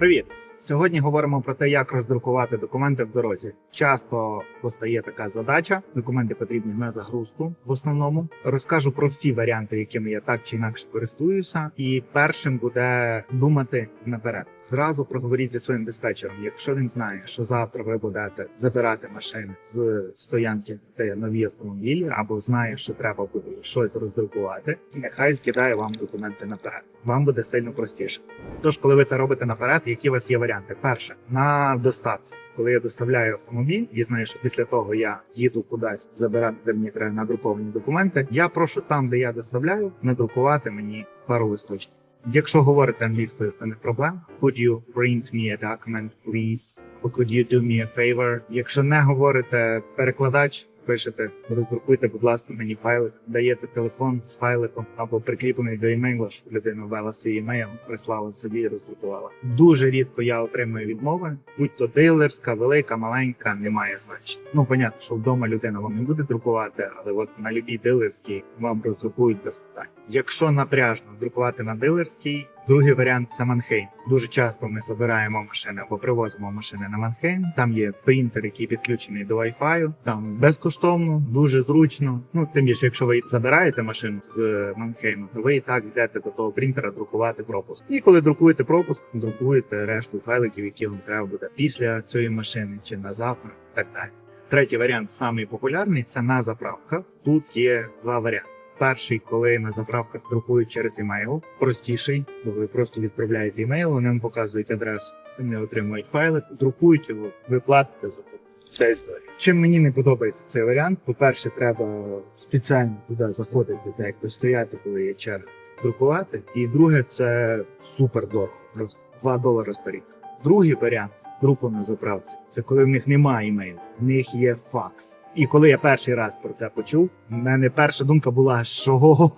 Привіт! Сьогодні говоримо про те, як роздрукувати документи в дорозі. Часто постає така задача. Документи потрібні на загрузку в основному. Розкажу про всі варіанти, якими я так чи інакше користуюся. І першим буде думати наперед. Зразу проговоріть зі своїм диспетчером. Якщо він знає, що завтра ви будете забирати машини з стоянки, де нові автомобілі, або знає, що треба буде щось роздрукувати, нехай скидає вам документи наперед. Вам буде сильно простіше. Тож, коли ви це робите наперед, які у вас є варіанти? Перше, на доставці. Коли я доставляю автомобіль і знаю, що після того я їду кудись забирати, де мені треба надруковані документи. Я прошу там, де я доставляю, надрукувати мені пару листочків. Якщо говорите англійською, то не проблема. Could you print me a document, please? Or could you do me a favor? Якщо не говорите перекладач, пишете, роздрукуйте, будь ласка, мені файлик, даєте телефон з файликом або прикріплений до імейла, щоб людина ввела свій імейл, прислала собі і роздрукувала. Дуже рідко я отримую відмови, будь то дилерська, велика, маленька, немає значення. Ну, понятно, що вдома людина вам не буде друкувати, але от на любій дилерській вам роздрукують без питань. Якщо напряжно друкувати на дилерській, другий варіант це Манхейм. Дуже часто ми забираємо машини або привозимо машини на Манхейм. Там є принтер, який підключений до Wi-Fi. Там безкоштовно, дуже зручно. Ну тим більше, якщо ви забираєте машину з Манхейму, то ви і так йдете до того принтера друкувати пропуск. І коли друкуєте пропуск, друкуєте решту файликів, які вам треба буде після цієї машини чи на завтра, і так далі. Третій варіант, самий популярний, це на заправках. Тут є два варіанти. Перший, коли на заправках друкують через емейл, простіший, то ви просто відправляєте емейл, вони вам показують адресу, вони отримують файлик, друкують його, ви платите за то. Вся історія. Чим мені не подобається цей варіант, по-перше, треба спеціально туди заходити, так якби стояти, коли є черга, друкувати. І друге, це супер дорого. Просто 2 долари сторінка. Другий варіант друку на заправці це коли в них немає імейлу, в них є факс. І коли я перший раз про це почув, в мене перша думка була, що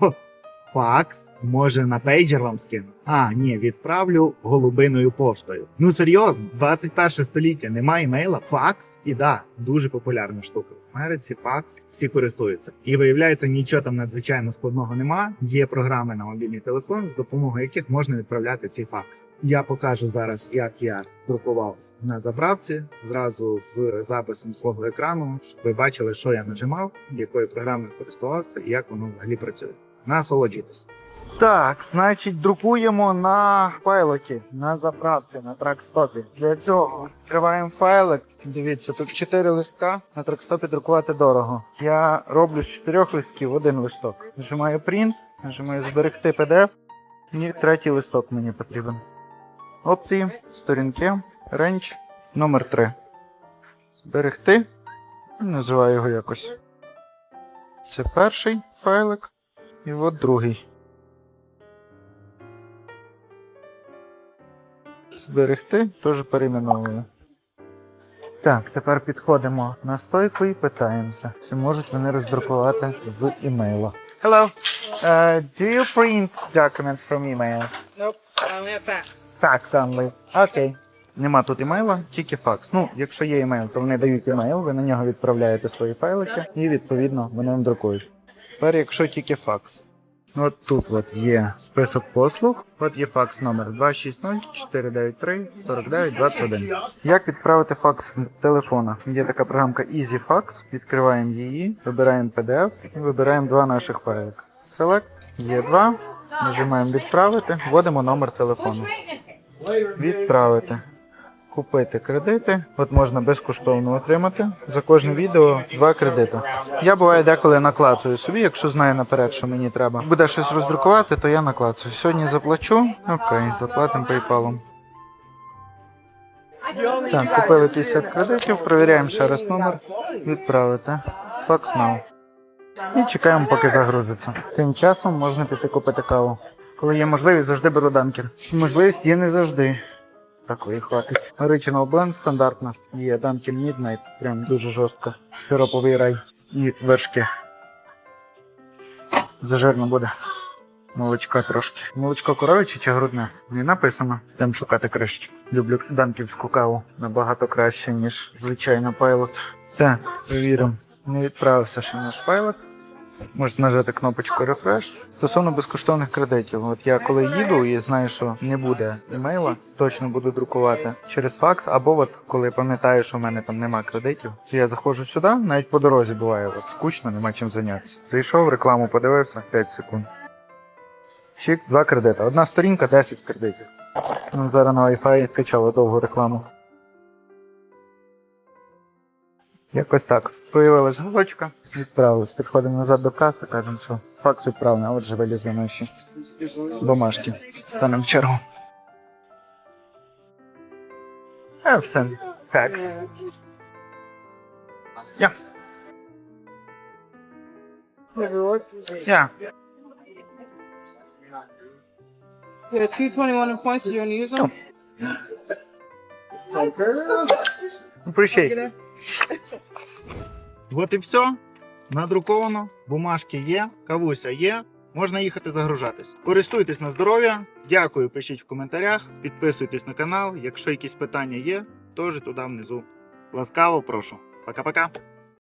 факс може на пейджер вам скину. А, ні, відправлю голубиною поштою. Ну серйозно, 21 століття немає імейла, факс, і да, дуже популярна штука. В Америці факс всі користуються. І виявляється, нічого там надзвичайно складного нема. Є програми на мобільний телефон, з допомогою яких можна відправляти ці факси. Я покажу зараз, як я друкував на заправці зразу з записом свого екрану, щоб ви бачили, що я нажимав, якою програмою користувався і як воно взагалі працює. Насолоджуйтесь. Так, значить, друкуємо на пайлоті, на заправці, на тракстопі. Для цього відкриваємо файлик. Дивіться, тут 4 листка. На тракстопі друкувати дорого. Я роблю з 4 листків один листок. Нажимаю Print, нажимаю зберегти PDF. І третій листок мені потрібен. Опції, сторінки, ренч, номер 3. Зберегти. Називаю його якось. Це перший файлик. І от другий. Зберегти, теж перейменовую. Так, тепер підходимо на стойку і питаємося, чи можуть вони роздрукувати з імейла. Hello. Uh, do you print documents from email? Nope, only have fax. Fax only. Окей. Нема тут імейла, тільки факс. Ну, якщо є імейл, то вони дають імейл, ви на нього відправляєте свої файлики і відповідно вони вам друкують. Тепер, якщо тільки факс. От тут от є список послуг. От є факс номер 260-493-4921. Як відправити факс телефона? Є така програмка EasyFax. Відкриваємо її, вибираємо PDF і вибираємо два наших файлика. Select, є два. Нажимаємо відправити, вводимо номер телефону. Відправити. Купити кредити. От можна безкоштовно отримати. За кожне відео два кредити. Я буває деколи наклацую собі, якщо знаю наперед, що мені треба. Буде щось роздрукувати, то я наклацую. Сьогодні заплачу. Окей, заплатимо PayPal. Так, купили 50 кредитів, перевіряємо ще раз номер. Відправити. Fax now. І чекаємо, поки загрузиться. Тим часом можна піти купити каву. Коли є можливість, завжди беру данкер. Можливість є не завжди. Такої хватить. Original Blend стандартна. Є Dunkin' Midnight, прям дуже жорстко. Сироповий рай і вершки. Зажирно буде. Молочка трошки. Молочко коровиче чи грудне? Не написано. Йдемо шукати краще. Люблю данківську каву. Набагато краще, ніж звичайно пайлот. Так, перевіримо. Не відправився ще наш файлик. Можете нажати кнопочку Refresh. Стосовно безкоштовних кредитів, от я коли їду і знаю, що не буде імейла, точно буду друкувати через факс, або от коли пам'ятаю, що в мене там нема кредитів, то я заходжу сюди, навіть по дорозі буває, от скучно, нема чим зайнятися. Зайшов, рекламу подивився, 5 секунд. Чик, два кредити. Одна сторінка, 10 кредитів. Ну, зараз на Wi-Fi скачали довгу рекламу. Якось так. Появилась галочка, відправились. Підходимо назад до каси, кажемо, що факс відправлений, а отже вилізли наші бумажки. Станемо в чергу. А все. Факс. Я. Я. Yeah, 221 points. You want to use them? Appreciate. От і все. Надруковано, бумажки є, кавуся є. Можна їхати загружатись. Користуйтесь на здоров'я. Дякую, пишіть в коментарях, підписуйтесь на канал. Якщо якісь питання є, теж туди внизу. Ласкаво прошу. Пока-пока.